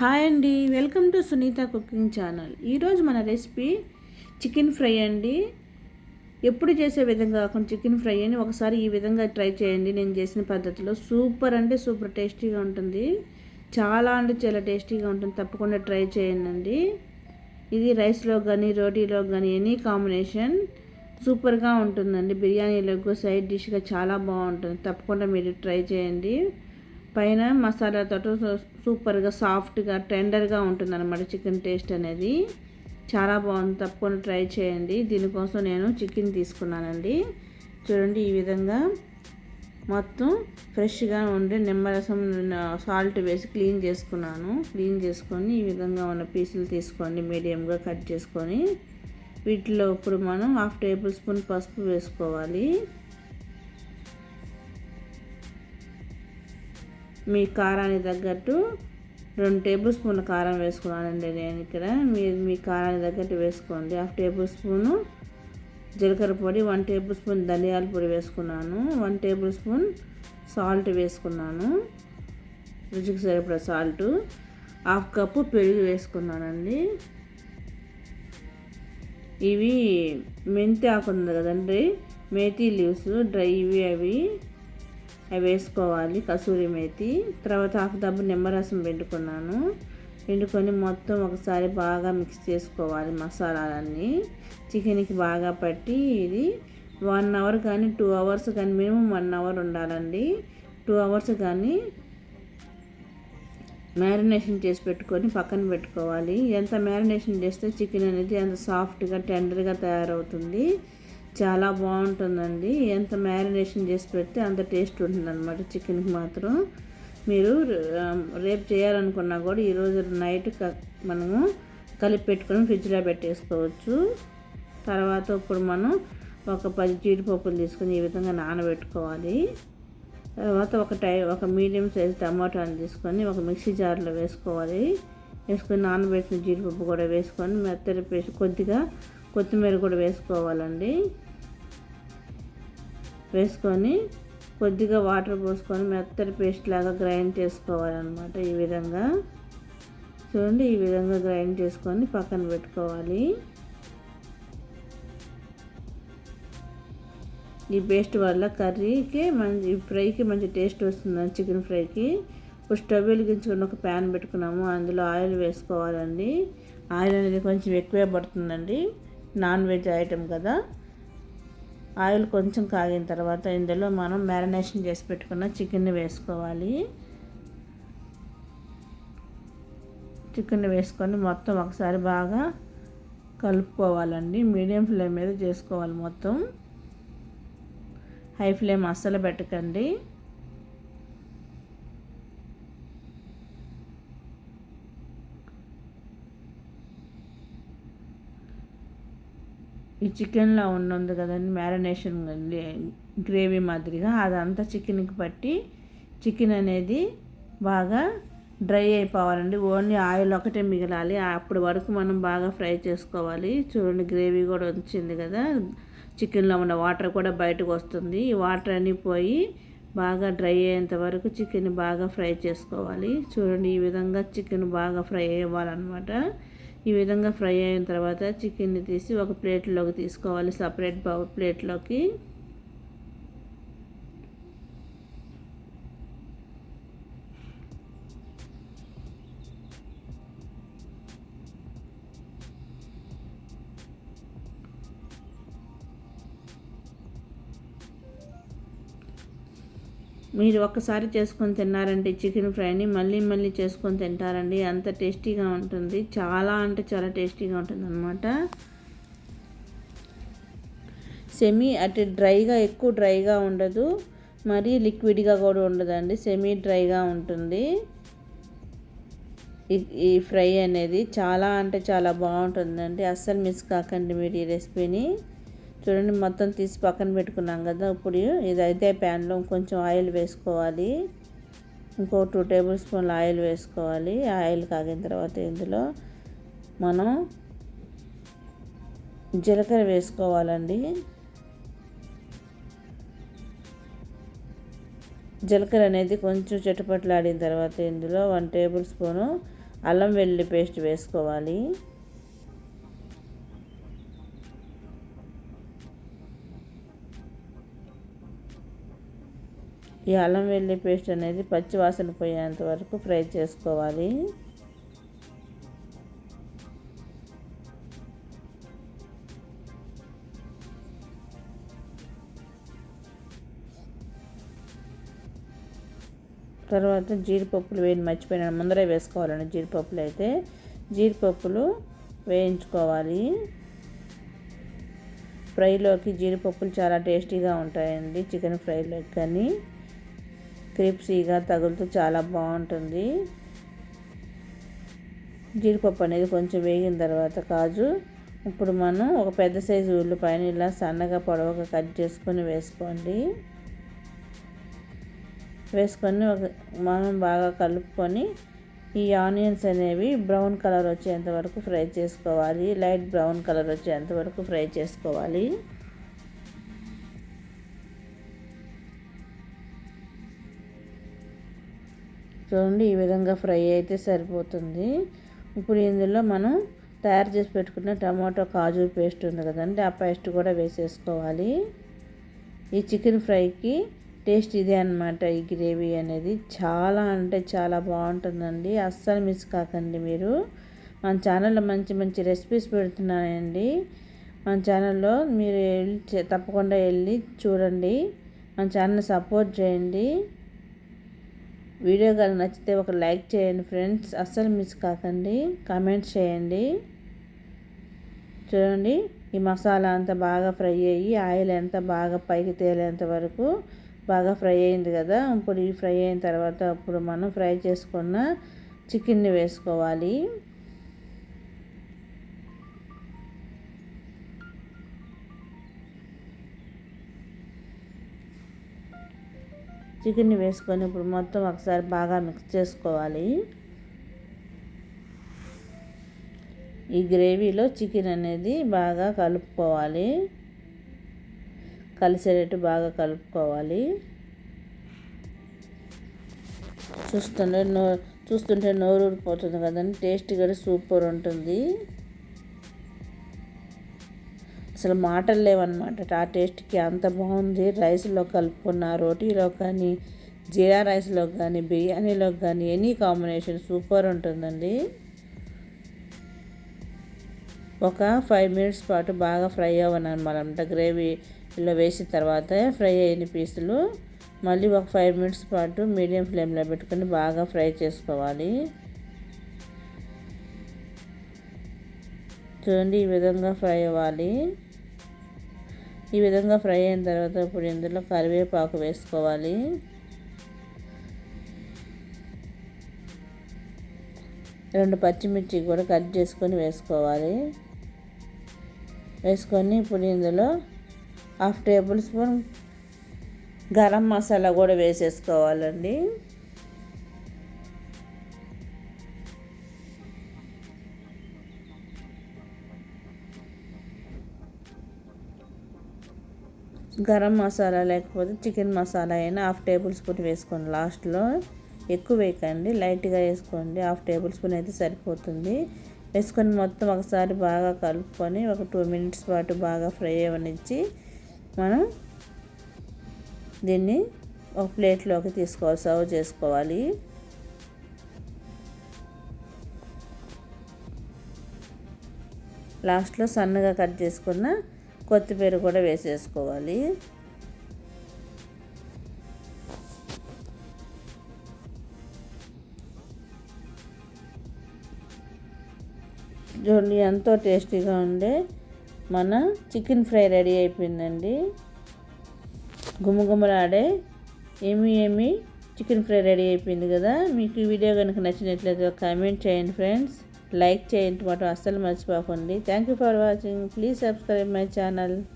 Hi అండి. Welcome to Sunitha cooking channel. ఈరోజు మన రెసిపీ చికెన్ ఫ్రై అండి. ఎప్పుడు చేసే విధంగా కాకుండా చికెన్ ఫ్రై అని ఒకసారి ఈ విధంగా ట్రై చేయండి. నేను చేసిన పద్ధతిలో సూపర్ అంటే సూపర్ టేస్టీగా ఉంటుంది. చాలా అంటే చాలా టేస్టీగా ఉంటుంది. తప్పకుండా ట్రై చేయండి. ఇది రైస్లో కానీ రోటీలో కానీ ఎనీ కాంబినేషన్ సూపర్గా ఉంటుందండి. బిర్యానీలోకి సైడ్ డిష్గా చాలా బాగుంటుంది. తప్పకుండా మీరు ట్రై చేయండి. పైన మసాలాతో సూపర్గా సాఫ్ట్గా టెండర్గా ఉంటుంది అనమాట చికెన్ టేస్ట్ అనేది. చాలా బాగుంది. తప్పకుండా ట్రై చేయండి. దీనికోసం నేను చికెన్ తీసుకున్నానండి. చూడండి ఈ విధంగా మొత్తం ఫ్రెష్గా ఉండి నిమ్మరసం సాల్ట్ వేసి క్లీన్ చేసుకున్నాను. క్లీన్ చేసుకొని ఈ విధంగా ఉన్న పీసులు తీసుకోండి. మీడియంగా కట్ చేసుకొని వీటిలో ఇప్పుడు మనం హాఫ్ టేబుల్ స్పూన్ పసుపు వేసుకోవాలి. మీ కారానికి తగ్గట్టు రెండు టేబుల్ స్పూన్ల కారం వేసుకున్నానండి నేను ఇక్కడ. మీరు మీ కారానికి తగ్గట్టు వేసుకోండి. హాఫ్ టేబుల్ స్పూను జీలకర్ర పొడి వన్ టేబుల్ స్పూన్ ధనియాల పొడి వేసుకున్నాను. వన్ టేబుల్ స్పూన్ సాల్ట్ వేసుకున్నాను. రుచికి సరిపడా సాల్ట్. హాఫ్ కప్పు పెరుగు వేసుకున్నానండి. ఇవి మెంతి ఆకుంది కదండి. మేతి లీవ్స్ డ్రై ఇవి అవి. అవి వేసుకోవాలి. కసూరి మేతి. తర్వాత హాఫ్ డబ్బు నిమ్మరసం పెండుకున్నాను. పిండుకొని మొత్తం ఒకసారి బాగా మిక్స్ చేసుకోవాలి మసాలాలన్నీ. చికెన్కి బాగా పట్టి ఇది వన్ అవర్ కానీ టూ అవర్స్ కానీ మినిమం వన్ అవర్ ఉండాలండి. టూ అవర్స్ కానీ మ్యారినేషన్ చేసి పెట్టుకొని పక్కన పెట్టుకోవాలి. ఎంత మ్యారినేషన్ చేస్తే చికెన్ అనేది అంత సాఫ్ట్గా టెండర్గా తయారవుతుంది. చాలా బాగుంటుందండి. ఎంత మ్యారినేషన్ చేసి పెడితే అంత టేస్ట్ ఉంటుంది అనమాట చికెన్కి మాత్రం. మీరు రేపు చేయాలనుకున్నా కూడా ఈరోజు నైట్ మనము కలిపి పెట్టుకొని ఫ్రిడ్జ్లో పెట్టేసుకోవచ్చు. తర్వాత ఇప్పుడు మనం ఒక పది జీడిపప్పులు తీసుకొని ఈ విధంగా నానబెట్టుకోవాలి. తర్వాత ఒక టై ఒక మీడియం సైజ్ టమాటాని తీసుకొని ఒక మిక్సీ జార్లో వేసుకోవాలి. వేసుకొని నానబెట్టిన జీడిపప్పు కూడా వేసుకొని మెత్తడి పేస్ట్ కొద్దిగా కొత్తిమీర కూడా వేసుకోవాలండి. వేసుకొని కొద్దిగా వాటర్ పోసుకొని మెత్తటి పేస్ట్ లాగా గ్రైండ్ చేసుకోవాలన్నమాట ఈ విధంగా. చూడండి ఈ విధంగా గ్రైండ్ చేసుకొని పక్కన పెట్టుకోవాలి. ఈ పేస్ట్ వల్ల కర్రీకి మంచి ఫ్రైకి మంచి టేస్ట్ వస్తుంది చికెన్ ఫ్రైకి. ఇప్పుడు స్టవ్ వెలిగించుకొని ఒక ప్యాన్ పెట్టుకున్నాము. అందులో ఆయిల్ వేసుకోవాలండి. ఆయిల్ అనేది కొంచెం ఎక్కువే పడుతుందండి. నాన్ వెజ్ ఐటెం కదా. ఆయిల్ కొంచెం కాగిన తర్వాత ఇందులో మనం మ్యారినేషన్ చేసి పెట్టుకున్న చికెన్ని వేసుకోవాలి. చికెన్ వేసుకొని మొత్తం ఒకసారి బాగా కలుపుకోవాలండి. మీడియం ఫ్లేమ్ మీద చేసుకోవాలి మొత్తం. హై ఫ్లేమ్ అస్సలు పెట్టకండి. ఈ చికెన్లో ఉన్నది కదండి మ్యారినేషన్ గ్రేవీ మాదిరిగా. అదంతా చికెన్కి పట్టి చికెన్ అనేది బాగా డ్రై అయిపోవాలండి. ఓన్లీ ఆయిల్ ఒకటే మిగలాలి. అప్పటి వరకు మనం బాగా ఫ్రై చేసుకోవాలి. చూడండి గ్రేవీ కూడా వచ్చింది కదా. చికెన్లో ఉన్న వాటర్ కూడా బయటకు వస్తుంది. ఈ వాటర్ అన్నీ పోయి బాగా డ్రై అయ్యేంత వరకు చికెన్ బాగా ఫ్రై చేసుకోవాలి. చూడండి ఈ విధంగా చికెన్ బాగా ఫ్రై అవ్వాలన్నమాట. ఈ విధంగా ఫ్రై అయిన తర్వాత చికెన్ని తీసి ఒక ప్లేట్లోకి తీసుకోవాలి. సపరేట్ ప్లేట్లోకి మీరు ఒక్కసారి చేసుకొని తిన్నారంటే చికెన్ ఫ్రైని మళ్ళీ మళ్ళీ చేసుకొని తింటారండి. అంత టేస్టీగా ఉంటుంది. చాలా అంటే చాలా టేస్టీగా ఉంటుంది అనమాట సెమీ అటు డ్రైగా ఎక్కువ డ్రైగా ఉండదు. మరీ లిక్విడ్గా కూడా ఉండదండి. సెమీ డ్రైగా ఉంటుంది. ఈ ఫ్రై అనేది చాలా అంటే చాలా బాగుంటుందండి. అస్సలు మిస్ కాకండి మీరు ఈ రెసిపీని. చూడండి మొత్తం తీసి పక్కన పెట్టుకున్నాం కదా. ఇప్పుడు ఇది అయితే ప్యాన్లో కొంచెం ఆయిల్ వేసుకోవాలి. ఇంకో టూ టేబుల్ స్పూన్ల ఆయిల్ వేసుకోవాలి. ఆయిల్ కాగిన తర్వాత ఇందులో మనం జీలకర్ర వేసుకోవాలండి. జీలకర్ర అనేది కొంచెం చెట్టుపట్లాడిన తర్వాత ఇందులో వన్ టేబుల్ స్పూను అల్లం వెల్లుల్లి పేస్ట్ వేసుకోవాలి. ఈ అల్లం వెల్లుల్లి పేస్ట్ అనేది పచ్చి వాసన పోయేంత వరకు ఫ్రై చేసుకోవాలి. తర్వాత జీడిపప్పులు వేయని మర్చిపోయినా ముందరే వేసుకోవాలండి జీడిపప్పులు అయితే. జీడిపప్పులు వేయించుకోవాలి. ఫ్రైలోకి జీడిపప్పులు చాలా టేస్టీగా ఉంటాయండి చికెన్ ఫ్రైలోకి కానీ. క్రిప్సీగా తగులుతూ చాలా బాగుంటుంది. జీడిపప్పు అనేది కొంచెం వేగిన తర్వాత కాజు. ఇప్పుడు మనం ఒక పెద్ద సైజు ఉల్లిపాయని ఇలా సన్నగా పొడవుగా కట్ చేసుకొని వేసుకోండి. వేసుకొని ఒక మనం బాగా కలుపుకొని ఈ ఆనియన్స్ అనేవి బ్రౌన్ కలర్ వచ్చేంత వరకు ఫ్రై చేసుకోవాలి. లైట్ బ్రౌన్ కలర్ వచ్చేంత వరకు ఫ్రై చేసుకోవాలి. చూడండి ఈ విధంగా ఫ్రై అయితే సరిపోతుంది. ఇప్పుడు ఇందులో మనం తయారు చేసి పెట్టుకున్న టమాటో కాజు పేస్ట్ ఉంది కదండి ఆ పేస్ట్ కూడా వేసేసుకోవాలి. ఈ చికెన్ ఫ్రైకి టేస్ట్ ఇదే అనమాట ఈ గ్రేవీ అనేది. చాలా అంటే చాలా బాగుంటుందండి. అస్సలు మిస్ కాకండి మీరు. మన ఛానల్లో మంచి మంచి రెసిపీస్ పెడుతున్నానండి. మన ఛానల్లో మీరు వెళ్ళి తప్పకుండా వెళ్ళి చూడండి. మన ఛానల్ సపోర్ట్ చేయండి. వీడియో కానీ నచ్చితే ఒక లైక్ చేయండి ఫ్రెండ్స్. అస్సలు మిస్ కాకండి. కామెంట్స్ చేయండి. చూడండి ఈ మసాలా అంతా బాగా ఫ్రై అయ్యి ఆయిల్ ఎంత బాగా పైకి తేలేంత వరకు బాగా ఫ్రై అయింది కదా. ఇప్పుడు ఈ ఫ్రై అయిన తర్వాత అప్పుడు మనం ఫ్రై చేసుకున్న చికెన్ని వేసుకోవాలి. చికెన్ని వేసుకొని ఇప్పుడు మొత్తం ఒకసారి బాగా మిక్స్ చేసుకోవాలి. ఈ గ్రేవీలో చికెన్ అనేది బాగా కలుపుకోవాలి. కలిసేటట్టు బాగా కలుపుకోవాలి. చూస్తుంటే నో చూస్తుంటే నోరు ఊరిపోతుంది కదండి. టేస్ట్ కూడా సూపర్ ఉంటుంది. అసలు మాటలు లేవన్నమాట. ఆ టేస్ట్కి అంత బాగుంది రైస్లో కలుపుకున్న రోటీలో కానీ జీరా రైస్లో కానీ బిర్యానీలో కానీ ఎనీ కాంబినేషన్ సూపర్ ఉంటుందండి. ఒక ఫైవ్ మినిట్స్ పాటు బాగా ఫ్రై అవ్వనమాట గ్రేవీ గ్రేవీలో వేసిన తర్వాత ఫ్రై అయిన పీసులు మళ్ళీ ఒక ఫైవ్ మినిట్స్ పాటు మీడియం ఫ్లేమ్లో పెట్టుకొని బాగా ఫ్రై చేసుకోవాలి. చూడండి ఈ విధంగా ఫ్రై అవ్వాలి. ఈ విధంగా ఫ్రై అయిన తర్వాత ఇప్పుడు ఇందులో కరివేపాకు వేసుకోవాలి. రెండు పచ్చిమిర్చి కూడా కట్ చేసుకొని వేసుకోవాలి. వేసుకొని ఇప్పుడు ఇందులో half table spoon garam masala కూడా వేసేసుకోవాలండి. గరం మసాలా లేకపోతే చికెన్ మసాలా అయినా హాఫ్ టేబుల్ స్పూన్ వేసుకోండి లాస్ట్లో. ఎక్కువ వేయకండి లైట్గా వేసుకోండి. హాఫ్ టేబుల్ స్పూన్ అయితే సరిపోతుంది. వేసుకొని మొత్తం ఒకసారి బాగా కలుపుకొని ఒక టూ మినిట్స్ పాటు బాగా ఫ్రై అవ్వనిచ్చి మనం దీన్ని ఒక ప్లేట్లోకి తీసుకోవాలి సర్వ్ చేసుకోవాలి. లాస్ట్లో సన్నగా కట్ చేసుకున్న కొత్తిమీర కూడా వేసేసుకోవాలి. చూడండి ఎంతో టేస్టీగా ఉండే మన చికెన్ ఫ్రై రెడీ అయిపోయిందండి. గుమగుమలాడే ఏమి ఏమి చికెన్ ఫ్రై రెడీ అయిపోయింది కదా. మీకు ఈ వీడియో కనుక నచ్చినట్లయితే కామెంట్ చేయండి ఫ్రెండ్స్. లైక్ చేయండి. మాత్రం అస్సలు మర్చిపోకండి. Thank you for watching please subscribe my channel